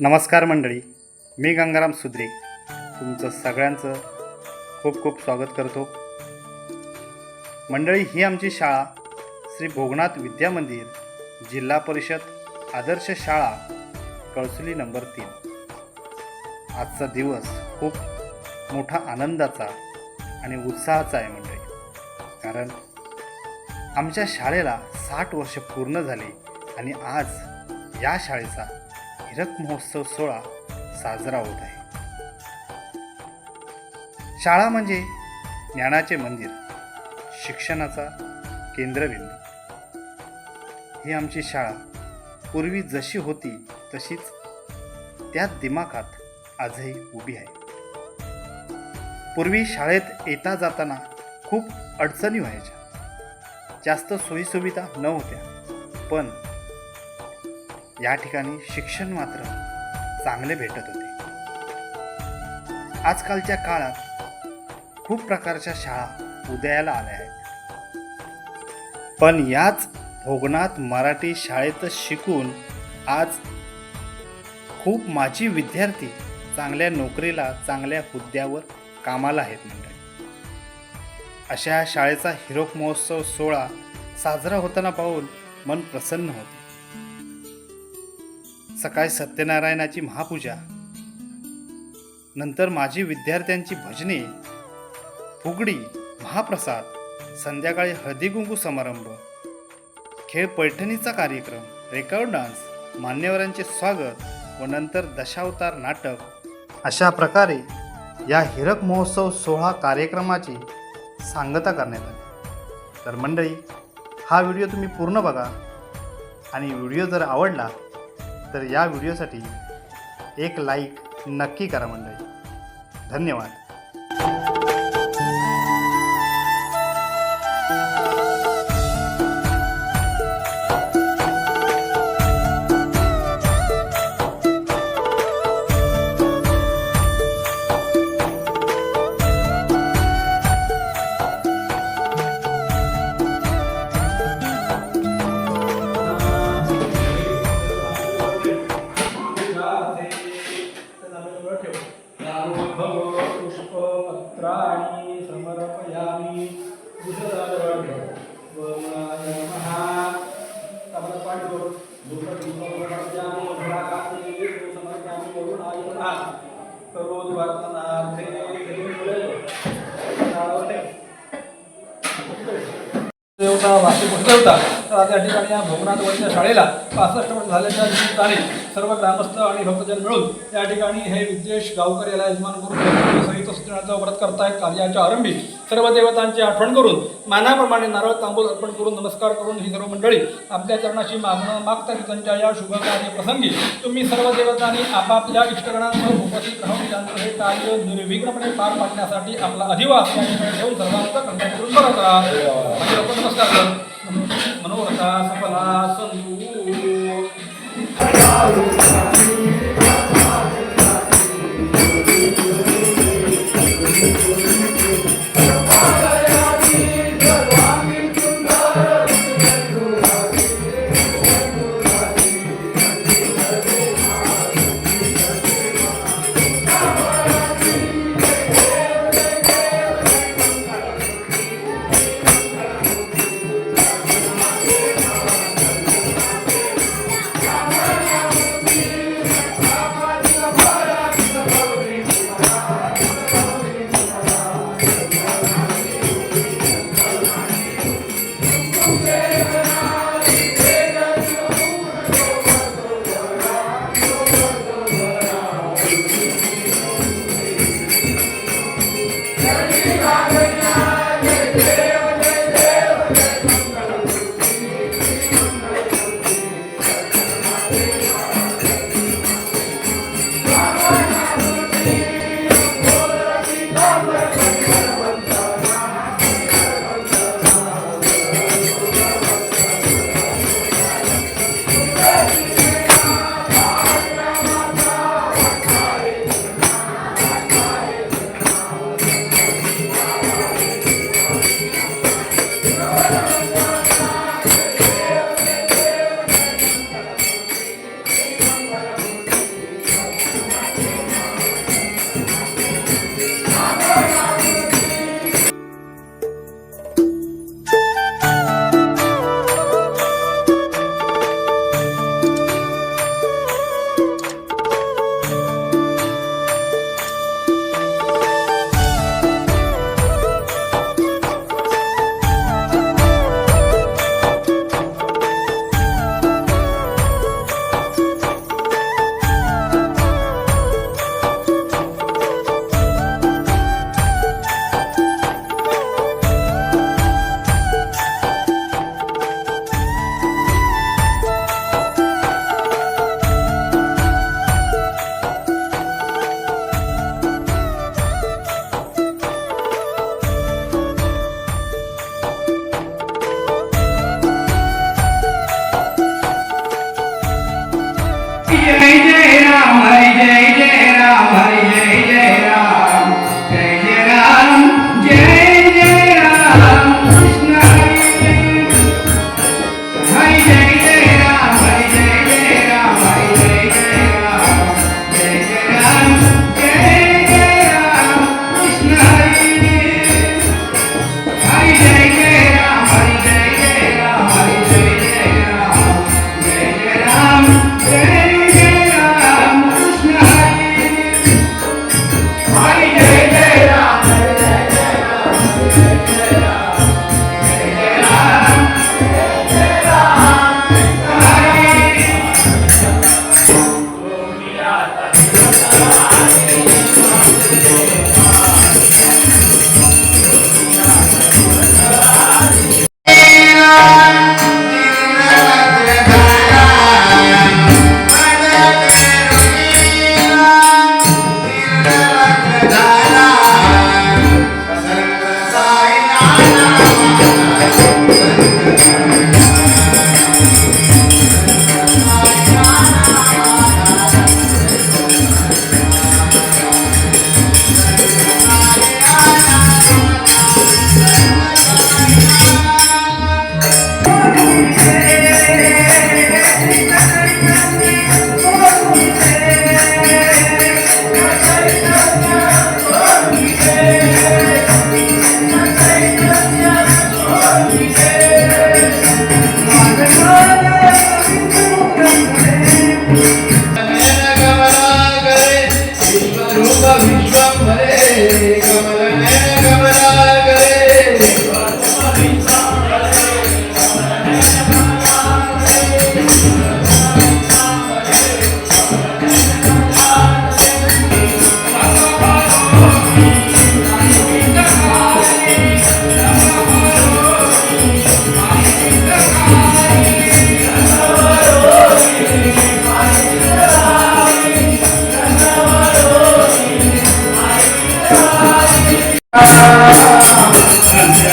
नमस्कार मंडळी मी गंगाराम सुद्रे. तुमचं सगळ्यांचं खूप खूप स्वागत करतो. मंडळी ही आमची शाळा श्री भोगनाथ विद्या मंदिर जिल्हा परिषद आदर्श शाळा कळसुली नंबर तीन. आजचा दिवस खूप मोठा आनंदाचा आणि उत्साहाचा आहे मंडळी. कारण आमच्या शाळेला साठ वर्ष पूर्ण झाले आणि आज या शाळेचा हिरक महोत्सव सोहळा साजरा होत आहे. शाळा म्हणजे ज्ञानाचे मंदिर शिक्षणाचा केंद्रबिंदू. ही आमची शाळा पूर्वी जशी होती तशीच त्या दिमाखात आजही उभी आहे. पूर्वी शाळेत येता जाताना खूप अडचणी व्हायच्या. जास्त सोयीसुविधा न होत्या पण या ठिकाणी शिक्षण मात्र चांगले भेटत होते. आजकालच्या काळात खूप प्रकारच्या शाळा उदयाला आल्या आहेत. पण याच भोगनाथ मराठी शाळेत शिकून आज खूप माझी विद्यार्थी चांगल्या नोकरीला चांगल्या हुद्द्यावर कामाला आहेत म्हणजे अशा शाळेचा हिरोक महोत्सव सोहळा साजरा होताना पाहून मन प्रसन्न होते. सकाळी सत्यनारायणाची महापूजा नंतर माझी विद्यार्थ्यांची भजने फुगडी महाप्रसाद संध्याकाळी हळदी कुंकू समारंभ खेळ पैठणीचा कार्यक्रम रेकॉर्ड डान्स मान्यवरांचे स्वागत व नंतर दशावतार नाटक. अशा प्रकारे या हिरक महोत्सव सोहळा कार्यक्रमाची सांगता करण्यात आली. तर मंडळी हा व्हिडिओ तुम्ही पूर्ण बघा आणि व्हिडिओ जर आवडला तर या व्हिडिओसाठी एक लाईक नक्की करा मंडळी. धन्यवाद. पुष्पपत्राणि समर्पयामि। कुशलाय नमः। कमलपाण्डो धूपदीपमर्पयामि घराकाशे समर्पयामि वरुणाय नमः। करोद्वर्तनार्थे देवता देवता तर आता या ठिकाणी या भोगनाथ शाळेला पासष्ट वर्ष झाल्याच्या निमित्ताने सर्व ग्रामस्थ आणि भक्तजन मिळून या ठिकाणी हे विद्येश गावकर याला यजमान करून सहित सूचनाचा व्रत करतायत. कार्याच्या आरंभी सर्व देवतांची आठवण करून मानाप्रमाणे नारळ तांबूल अर्पण करून नमस्कार करून ही सर्व मंडळी आपल्या चरणाशी मागणं मागता त्यांच्या या शुभ कार्य प्रसंगी तुम्ही सर्व देवतांनी आपापल्या इष्टगणांवर उपस्थित राहून त्यांचं हे कार्य निर्विघ्नपणे पार पाडण्यासाठी आपला अधिवास या ठिकाणी ठेवून सर्वांचा कंटाळ करून बरं म्हणजे करा म्हणजे नमस्कार మనోరథ సఫలా సందూ श्री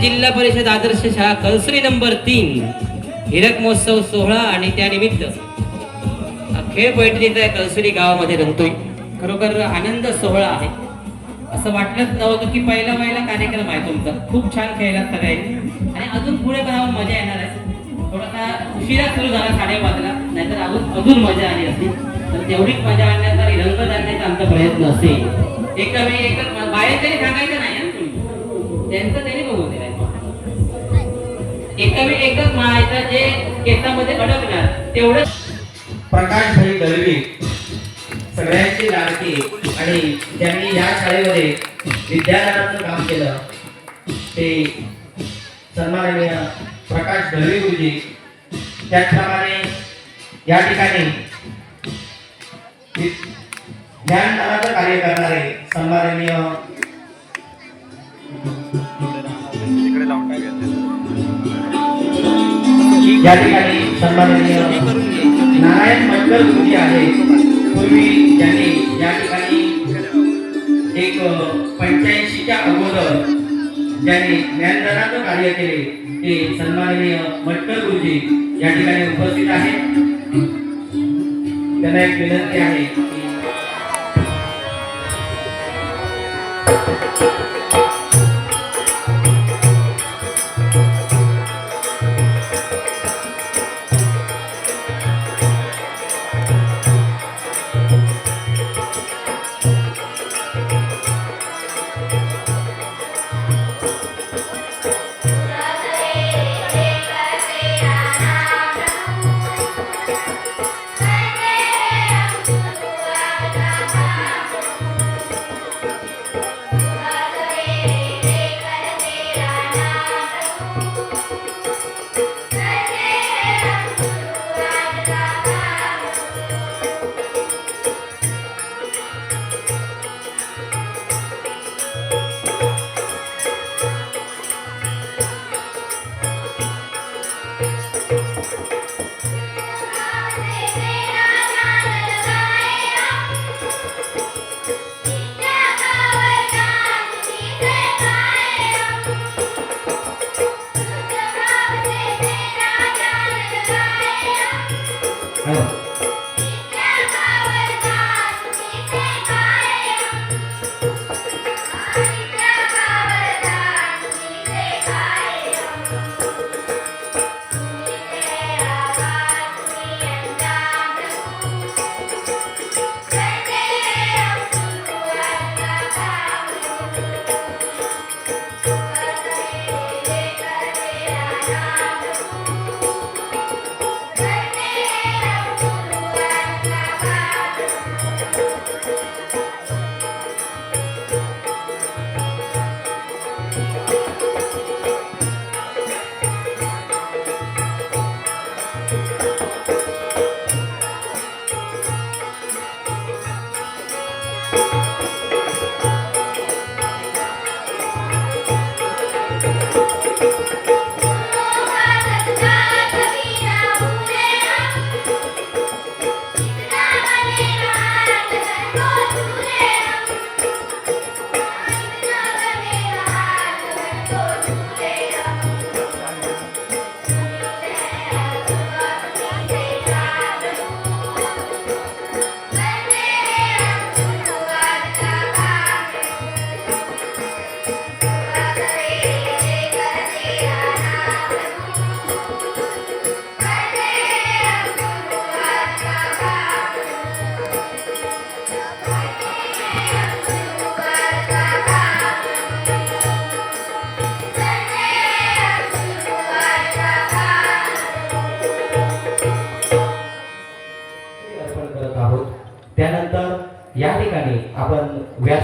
जिल्हा परिषद आदर्श शाळा कलसरी नंबर तीन हिरक महोत्सव सोहळा आणि त्यानिमित्त खेळ पैठणी या कलसरी गावामध्ये रंगतोय. खरोखर आनंद सोहळा आहे. असं वाटलंच नव्हतं की पहिला पहिला कार्यक्रम आहे तुमचा. खूप छान खेळला सगळ्यांनी. आणि अजून पुढे पण मजा येणार आहे. थोडासा उशिरा सुरू झाला साडेपाचला नाहीतर अजून अजून मजा आली असती. तर तेवढीच मजा आणण्याचा रंग आणण्याचा आमचा प्रयत्न असेल. एका वेळी एकच बाहेर तरी सांगायचं नाही. त्यांचं त्यांनी बघू दिलंय एका वेळी एकच म्हणायचं जे केसामध्ये अडकणार तेवढं प्रकाश भाई दळवी सगळ्यांची लाडकी आणि त्यांनी या शाळेमध्ये विद्यालयाचं काम केलं. ते सन्माननीय प्रकाश दळवी गुरुजी त्याचप्रमाणे या ठिकाणी ज्ञानदानाचं कार्य करणारे सन्माननीय या ठिकाणी सन्माननीय नारायण मटकर गुरुजी आहे. पूर्वी त्यांनी या ठिकाणी एक पंच्याऐंशीच्या अगोदर ज्यांनी ज्ञानदानाचं कार्य केले ते सन्माननीय मटकर गुरुजी या ठिकाणी उपस्थित आहेत. त्यांना एक विनंती आहे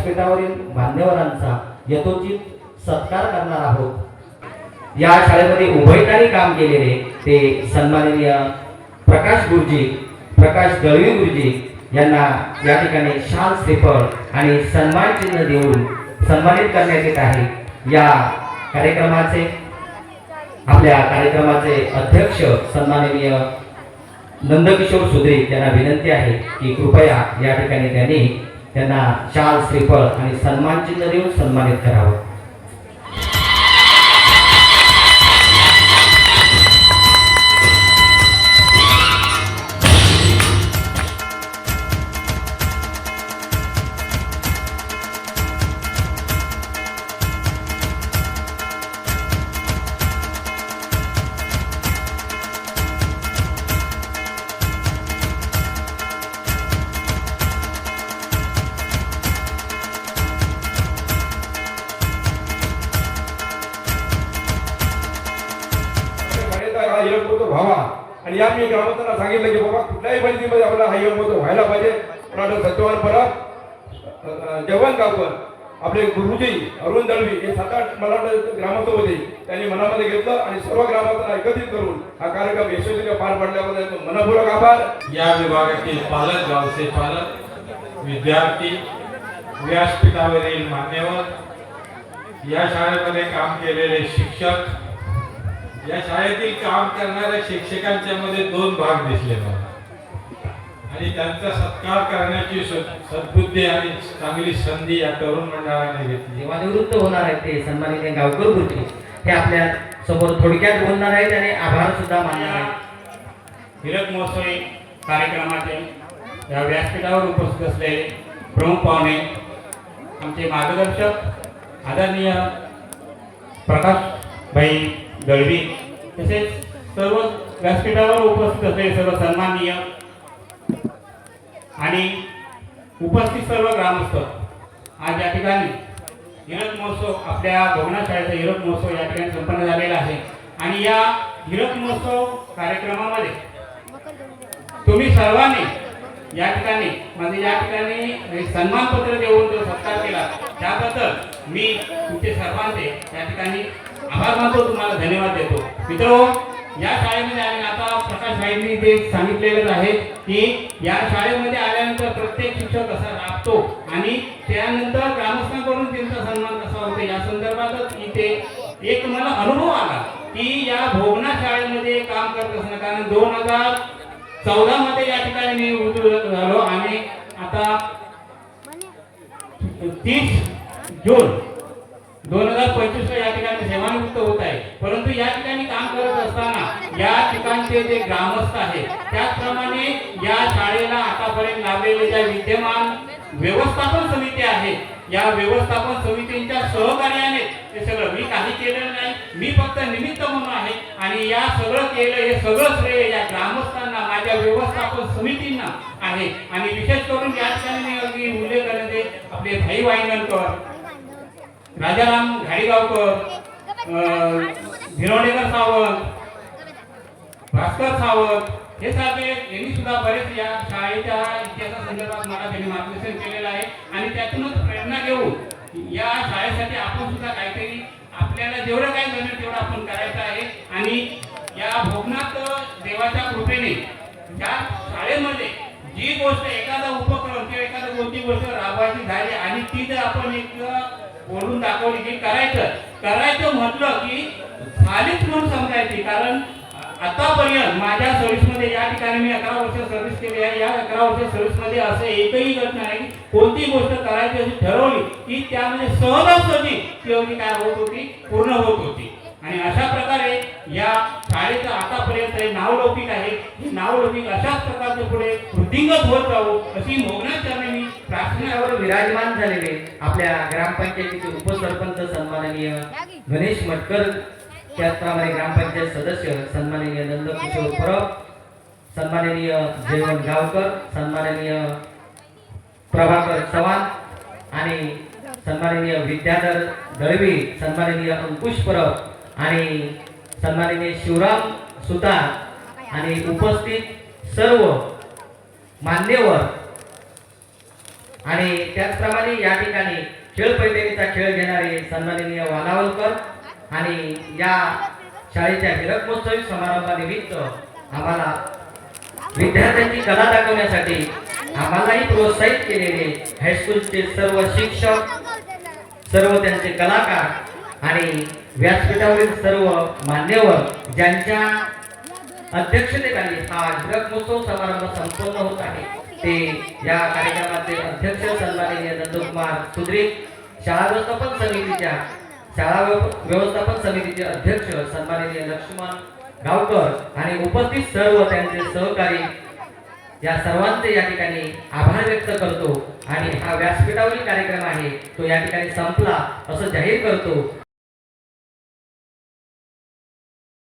व्यासपीठावरील मान्यवरांचा यथोचित सत्कार करणार आहोत. या शाळेमध्ये उभयतारी काम केलेले ते सन्माननीय प्रकाश गुरुजी प्रकाश दळवी गुरुजी यांना या ठिकाणी शाल श्रीफळ आणि सन्मान चिन्ह देऊन सन्मानित करण्यात येत आहे. या कार्यक्रमाचे आपल्या कार्यक्रमाचे अध्यक्ष सन्माननीय नंदकिशोर सुधे यांना विनंती आहे की कृपया या ठिकाणी त्यांनी त्यांना शाल श्रीफळ आणि सन्मानचिन्ह देऊन सन्मानित करावं. कुठल्याही परिस्थितीमध्ये आपला हा हिरकमोत व्हायला पाहिजे. पण सत्यवान परत जवान गावकर आपले गुरुजी अरुण दळवी हे सात आठ मला वाटतं ग्रामस्थ होते. त्यांनी मनामध्ये घेतलं आणि सर्व ग्रामस्थांना एकत्रित करून हा कार्यक्रम यशस्वीने पार पडल्याबद्दल मनपूर्वक आभार. या विभागातील पालक गावचे पालक विद्यार्थी व्यासपीठावरील मान्यवर या शाळेमध्ये काम केलेले शिक्षक या शाळेतील काम करणाऱ्या शिक्षकांच्या मध्ये दोन भाग दिसले मला. आणि त्यांचा सत्कार करण्याची सद- सद्बुद्धी आणि चांगली संधी या तरुण मंडळाने घेतली. जेव्हा निवृत्त होणार आहेत ते सन्माननीय गावकर गुरुजी हे आपल्यासमोर थोडक्यात बोलणार आहेत आणि आभार सुद्धा मानणार आहेत. हिरक महोत्सवी कार्यक्रमाचे या व्यासपीठावर उपस्थित असलेले प्रमुख पाहुणे आमचे मार्गदर्शक आदरणीय प्रकाश भाई दळवी तसेच सर्व व्यासपीठावर उपस्थित असलेले सर्व सन्माननीय आणि उपस्थित सर्व ग्रामस्थ आज या ठिकाणी हिरक महोत्सव आपल्या भवनाशाळेचा हिरक महोत्सव या ठिकाणी संपन्न झालेला आहे. आणि या हिरक महोत्सव कार्यक्रमामध्ये तुम्ही सर्वांनी या ठिकाणी म्हणजे या ठिकाणी सन्मानपत्र देऊन जो सत्कार केला त्याबद्दल मी तुमचे सर्वांचे या ठिकाणी आभार मानतो तुम्हाला धन्यवाद देतो. मित्र या शाळेमध्ये आले. आता प्रकाश भाईंनी ते सांगितलेलंच आहे की या शाळेमध्ये आल्यानंतर प्रत्येक शिक्षक कसा राबतो आणि त्यानंतर ग्रामस्थांकडून त्यांचा सन्मान कसा होतो? या संदर्भातच इथे एक मला अनुभव आला की या भोगना शाळेमध्ये काम करत असणार कारण दोन हजार चौदा मध्ये या ठिकाणी मी रुजू झालो आणि आता तीस जून दोन हजार पंचवीस या ठिकाणी सेवानिवृत्त होत आहे. परंतु या ठिकाणी काम करत असताना या ठिकाणचे जे ग्रामस्थ आहेत त्याचप्रमाणे या शाळेला आतापर्यंत लाभलेले ज्या विद्यमान व्यवस्थापन समिती आहेत या व्यवस्थापन समितींच्या सहकार्याने हे सगळं मी काही केलेलं नाही. मी फक्त निमित्त म्हणून आहे आणि या सगळं केलं हे सगळं श्रेय या ग्रामस्थांना माझ्या व्यवस्थापन समितींना आहे. आणि विशेष करून या ठिकाणी मी अगदी उल्लेख करण्याचे आपले भाई वाईंगणकर राजाराम घाडीगावकर अं, भिरोडेकर सावंत भास्कर सावंत हे सगळे यांनी सुद्धा बरेच या शाळेच्या इतिहासासंदर्भात मला त्यांनी मार्गदर्शन केलेलं आहे. आणि त्यातूनच प्रेरणा घेऊन या शाळेसाठी आपण सुद्धा काहीतरी आपल्याला जेवढं काही जमेल तेवढं आपण करायचं आहे. आणि या भोगनाथ देवाच्या कृपेने या शाळेमध्ये जी गोष्ट एखादा उपक्रम किंवा एखादा कोणती गोष्ट राबवायची झाली आणि ती जर आपण एक बोलून दाखवली की करायचं. करायचं म्हटलं की झालीच म्हणून समजायची. कारण आतापर्यंत माझ्या सर्व्हिसमध्ये या ठिकाणी मी अकरा वर्ष सर्व्हिस केली आहे. या अकरा वर्ष सर्व्हिसमध्ये असं एकही घटना नाही कोणती गोष्ट करायची अशी ठरवली की त्यामध्ये सहजासहजी ती काय होत होती? पूर्ण होत होती. आणि अशा प्रकारे या शाळेचं आतापर्यंत हे नावलौकिक आहे. हे नावलौकिक अशाच प्रकारचे पुढे वृद्धिंगत होत राहू अशी मोगना चरणी मी यावर विराजमान झालेले आपल्या ग्रामपंचायतीचे उपसरपंच सन्माननीय गणेश मटकर त्याचप्रमाणे ग्रामपंचायत सदस्य सन्माननीय नंदकिशोर परब सन्माननीय जयवंत गावकर सन्माननीय प्रभाकर चव्हाण आणि सन्माननीय विद्याधर दळवी सन्माननीय अंकुश परब. आणि सन्माननीय शिवराम सुतार आणि उपस्थित सर्व मान्यवर आणि त्याचप्रमाणे या ठिकाणी खेळ पैठणीचा खेळ घेणारे सन्माननीय वालावलकर आणि या शाळेच्या हिरक महोत्सवी समारंभानिमित्त आम्हाला विद्यार्थ्यांची कला दाखवण्यासाठी आम्हालाही प्रोत्साहित केलेले हायस्कूलचे सर्व शिक्षक सर्व त्यांचे कलाकार आणि व्यासपीठावरील सर्व मान्यवर ज्यांच्या अध्यक्षतेखाली हा हिरक महोत्सव समारंभ संपन्न होत आहे ते या कार्यक्रमाचे अध्यक्ष सन्माननीय नंदकुमार सुद्रिक शाळा व्यवस्थापन समितीच्या शाळा व्यवस्थापन समितीचे अध्यक्ष सन्माननीय लक्ष्मण गावकर आणि उपस्थित सर्व त्यांचे सहकारी या सर्वांचे या ठिकाणी आभार व्यक्त करतो. आणि हा व्यासपीठावरील कार्यक्रम आहे तो या ठिकाणी संपला असं जाहीर करतो.